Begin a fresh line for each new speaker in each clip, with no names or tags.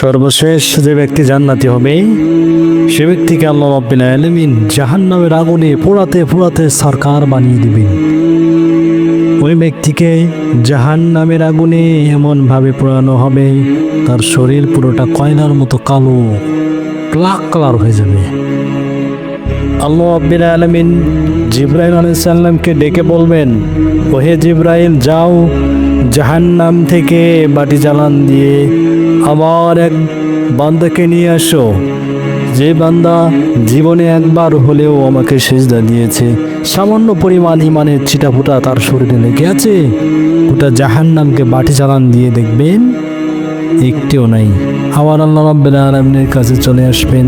সর্বশেষ যে ব্যক্তি জান্নাতি হবে, সে ব্যক্তিকে আল্লাহ রাব্বিল আলামিন জাহান্নামের আগুনে পোড়াতে পোড়াতে সরকার বানিয়ে দিবেন। ওই ব্যক্তিকে জাহান নামের আগুনে এমনভাবে পোড়ানো হবে, তার শরীর পুরোটা কয়লার মতো কালো, ব্ল্যাক কালার হয়ে যাবে। আল্লাহ আব্বিল আলমিন জিব্রাইল আলাইসাল্লামকে ডেকে বলবেন, ওহে জিব্রাইল, যাও জাহান্নাম থেকে বাটি জ্বালান দিয়ে আমার এক বান্দাকে নিয়ে আসো। যে বান্দা জীবনে একবার হলেও আমাকে সেজদা দিয়েছে, সামান্য পরিমাণ ইমানের ছিটাফোটা তার শরীরে লেগে আছে ওটা জাহান্নামকে বাটি চালান দিয়ে দেখবেন, একটিও নাই। আবার আল্লাহ রব্বুল আলমিনের কাছে চলে আসবেন।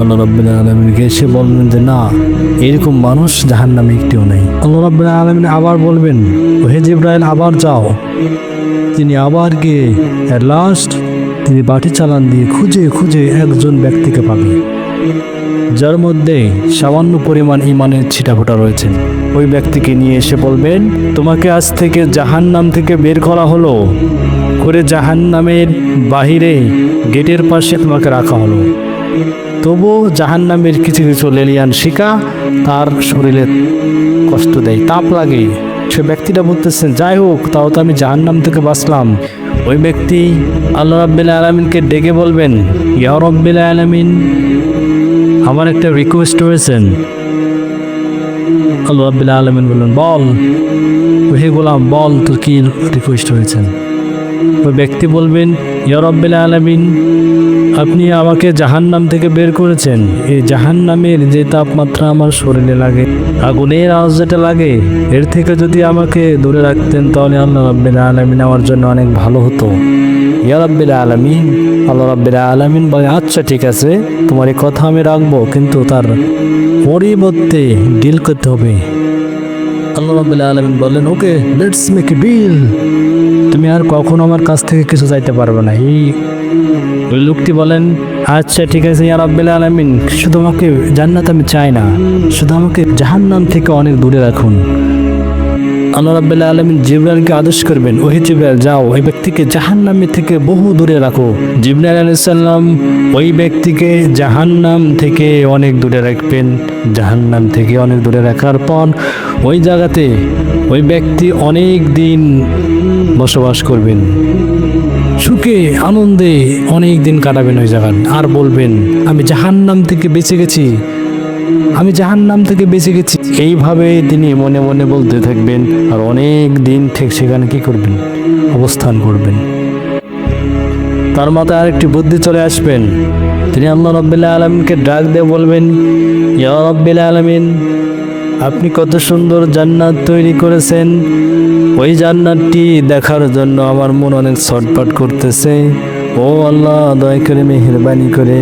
আল্লাহ রব্বুল আলমিনকে এসে বলবেন যে, না, এরকম মানুষ জাহান্নামে একটিও নাই। আল্লাহ রব্বুল আলমিন আবার বলবেন, ওহে জিব্রাইল, আবার যাও। তিনি আবার গিয়ে লাস্ট তিনি বাটি চালান দিয়ে খুঁজে খুঁজে একজন ব্যক্তিকে পাবে। যার মধ্যে সামান্য পরিমাণ ইমানের ছিটাফোটা রয়েছে। ওই ব্যক্তিকে নিয়ে এসে বলবেন, তোমাকে আজ থেকে জাহান্নাম থেকে বের করা হলো। করে জাহান্নামের বাহিরে গেটের পাশে তোমাকে রাখা হলো। তবুও জাহান্নামের কিছু কিছু লেলিয়ান শিকা তার শরীরে কষ্ট দেয়, তাপ লাগে। সে ব্যক্তিটা বলতেছেন, যাই হোক, তাও তো আমি জাহান্নাম থেকে বাঁচলাম। ওই ব্যক্তি আল্লাহ রাব্বিল আলমিনকে ডেকে বলবেন, ইয়া রব্বিল আলমিন, আমার একটা রিকোয়েস্ট রয়েছেন। আল্লাহ রাব্বিল আলমিন বললেন, বল। হে গোলাম, বল, তোর কী রিকোয়েস্ট হয়েছেন ওই ব্যক্তি বলবেন ইয়া রব্বিল আলমিন, আপনি আমাকে জাহান্নাম থেকে বের করেছেন। এই জাহান্নামের যে তাপমাত্রা আমার শরীরে লাগে, আগুনের আওয়াজ যেটা লাগে, এর থেকে যদি আমাকে দূরে রাখতেন, তাহলে আল্লাহ রাব্বিল আলমিন আমার জন্য অনেক ভালো হতো। ইয়া রাব্বিল আলমিন, আল্লাহ রাব্বিল আলমিন বলে আচ্ছা ঠিক আছে, তোমার এই কথা আমি রাখব, কিন্তু তার পরিবর্তে ডিল করতে হবে। আল্লাহ রাব্বিল আলমিন বললেন, ওকে লেটস মেক ডিল তুমি আর কখনো আমার কাছ থেকে কিছু চাইতে পারবে না। এই লোকটি বলেন আচ্ছা ঠিক আছে, ইয়া রাব্বিল আলামিন, শুধু আমাকে জান্নাত আমি চাই না, শুধু আমাকে জাহান্নাম থেকে অনেক দূরে রাখুন। আল্লাহ রাব্বিল আলমিন জিব্রাইলকে আদেশ করবেন, ওহে জিব্রাইল, যাও, ওই ব্যক্তিকে জাহান্নামে থেকে বহু দূরে রাখো। জিব্রাইল আলাইহিস সালাম ওই ব্যক্তিকে জাহান্নাম থেকে অনেক দূরে রাখবেন, জাহান্নাম থেকে অনেক দূরে রাখার পর ওই জায়গাতে ওই ব্যক্তি অনেক দিন বসবাস করবেন। সুখে, আনন্দে অনেক দিন কাটাবেন ওই জায়গায়। আর বলবেন, আমি জাহান্নাম থেকে বেঁচে গেছি, আমি জাহান্নাম থেকে বেঁচে গেছি। এইভাবে তিনি মনে মনে বলতে থাকবেন, আর অনেক দিন ঠিক সেখানে কি করবেন? অবস্থান করবেন। তার মাথায় আরেকটি বুদ্ধি চলে আসবেন। তিনি আল্লাহ রব্বিল্লা আলমিনকে ডাক দিয়ে বলবেন, ইয়া রব্বিল্লা আলমিন, আপনি কত সুন্দর জান্নাত তৈরি করেছেন। ওই জান্নাতটি দেখার জন্য আমার মন অনেক ছটপট করতেছে। ও আল্লাহ, দয়া করে মেহরবানি করে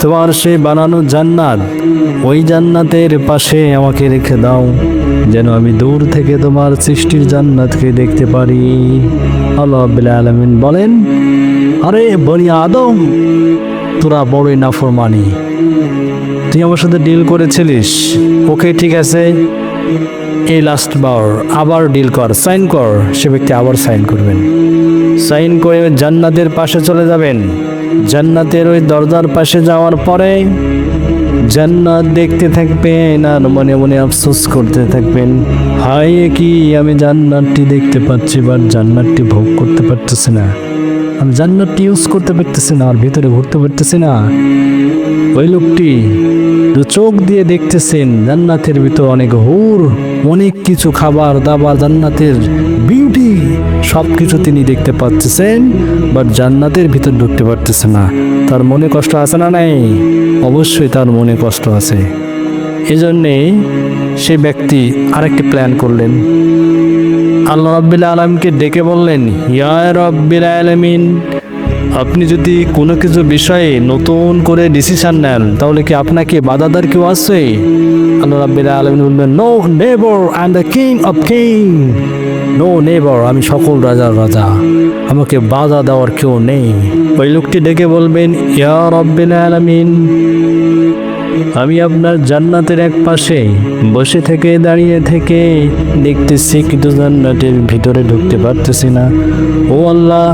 তোমার সেই বানানো জান্নাত, ওই জান্নাতের পাশে আমাকে রেখে দাও, যেন আমি দূর থেকে তোমার সৃষ্টির জান্নাতকে দেখতে পারি। আল্লাহ আব্বুল আলমিন বলেন, আরে বনি আদম, তোরা বড়ই নাফরমানি। তুই আমার সাথে ডিল করেছিলিস। ওকে, ঠিক আছে? এই লাস্ট বার আবার ডিল কর সাইন কর। সে ব্যক্তি আবার সাইন করবেন। সাইন করে জান্নাতের পাশে চলে যাবেন। জান্নাতের ওই দরজার পাশে যাওয়ার পরে জান্নাত দেখতে থাকবেন আর মনে মনে আফসোস করতে থাকবেন। হায় কি আমি জান্নাতটি দেখতে পাচ্ছি বা জান্নাতটি ভোগ করতে পারতেছি না। আমি জান্নাতটি ইউজ করতে পারতেছি না, আর ভিতরে ঘুরতে পারতেছি না। ওই লোকটি চোখ দিয়ে দেখতেছেন, জান্নাতের ভিতর অনেক হুর, অনেক কিছু খাবার দাবার, জান্নাতের বিউটি সব কিছু তিনি দেখতে পাচ্ছেন বাট জান্নাতের ভিতর ঢুকতে পারতেছে না। তার মনে কষ্ট আছে না নাই? অবশ্যই তার মনে কষ্ট আছে। এজন্যে সেই ব্যক্তি আরেকটি প্ল্যান করলেন। আল্লাহ রব্বিল আলমকে ডেকে বললেন, ইয়া রব্বিল আলমিন, আপনি যদি কোনো কিছু বিষয়ে নতুন করে ডিসিশন নেন, তাহলে কি আপনাকে বাধাদার কেউ আছে? আল্লাহ রাব্বিল আলমিন বলবেন no never and the king of king no never আমি সকল রাজার রাজা, আমাকে বাধা দেওয়ার কেউ নেই। ওই লোকটি ডেকে বলবেন, ইয়া রব্বিল আলামিন আমি আপনার জান্নাতের এক পাশে বসে থেকে, দাঁড়িয়ে থেকে দেখতেছি কিন্তু জান্নাতের ভিতরে ঢুকতে পারতেছি না। ও আল্লাহ,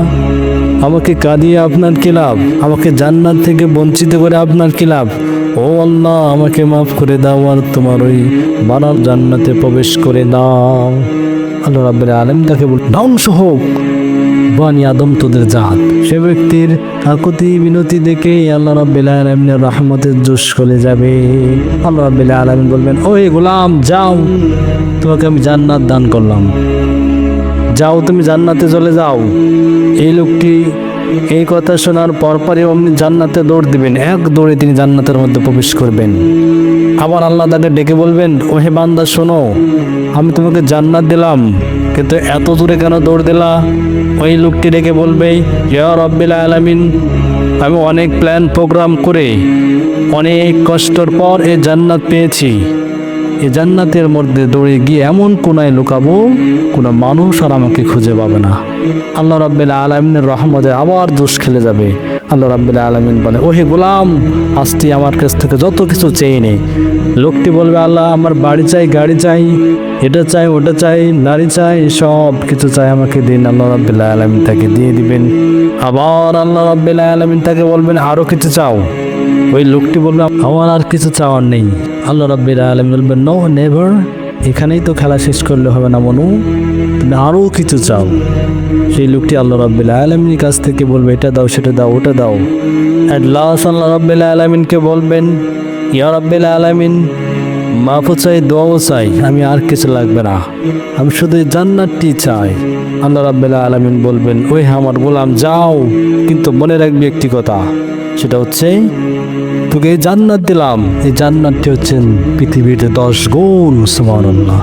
আমাকে কাঁদিয়ে আপনার কি লাভ? আমাকে জান্নাত থেকে বঞ্চিত করে আপনার কি লাভ? ও আল্লাহ, আমাকে মাফ করে দাও আর তোমার ওই বানার জান্নাতে প্রবেশ করে দাও। আল্লাহ রাব্বুল আলম তাকে বল ধ্বংস হোক বানি আদম তোদের জাত। সে ব্যক্তির আকুতি বিনতি দেখে আল্লাহ রাব্বিল আলামিনের রহমতের জোশ চলে যাবে। আল্লাহ রাব্বিল আলামিন বলবেন ওই গোলাম, যাও। তোমাকে আমি জান্নাত দান করলাম। যাও, তুমি জান্নাতে চলে যাও। এই লোকটি এই কথা শোনার পরপরই অমনি জান্নাতে দৌড় দিবেন। এক দৌড়ে তিনি জান্নাতের মধ্যে প্রবেশ করবেন। আবার আল্লাহ তাকে ডেকে বলবেন, ওহে বান্দা, শোনো, আমি তোমাকে জান্নাত দিলাম। কিন্তু এত দূরে কেন দৌড় দিলা? ওই লোকটি ডেকে বলবে, ইয়া রব্বিল আলামিন, আমি অনেক প্ল্যান প্রোগ্রাম করে অনেক কষ্টর পর এই জান্নাত পেয়েছি। এই জান্নাতের মধ্যে দৌড়ে গিয়ে এমন কোনায় লুকাবো, কোনো মানুষ আর আমাকে খুঁজে পাবে না। আল্লাহ রাব্বিল আলমিনের রহমতে আবার দোষ খেলে যাবে। আল্লাহ রাব্বিল আলমিন বলে, ওহে গোলাম, আজটি আমার কাছ থেকে যত কিছু চেয়ে নে। লোকটি বলবে, আল্লাহ, আমার বাড়ি চাই, গাড়ি চাই, এটা চাই, ওটা চাই, নারী চাই, সব কিছু চাই আমাকে দিন। আল্লাহ রাব্বিল আলমিন তাকে দিয়ে দিবেন। আবার আল্লাহ রাব্বিল আলমিন তাকে বলবেন আরও কিছু চাও? ওই লোকটি বলবে, আমার আর কিছু চাওয়ার নেই। আল্লাহ রাব্বিল আলম বলবেন নো নেভার এখানেই তো খেলা শেষ করলে হবে না মনু। আরও কিছু চাও। সেই লোকটি আল্লাহ রাব্বিল আলমিনের কাছ থেকে বলবে, এটা দাও, সেটা দাও, ওটা দাও। অ্যাট লাস্ট আল্লাহ রাব্বিল আলমিনকে বলবেন, ইয়া রাব্বিল আলমিন, মাফও চাই, দোয়াও চাই, আমি আর কিছু লাগবে না। আমি শুধু জান্নাতটি চাই। আল্লাহ রাব্বিল আলমিন বলবেন ওই আমার গোলাম, যাও, কিন্তু মনে রাখবি একটি কথা, সেটা হচ্ছে, তোকে এই জান্নাত দিলাম। এই জান্নাতটি হচ্ছে পৃথিবীতে দশ গুণ, সুবহানাল্লাহ।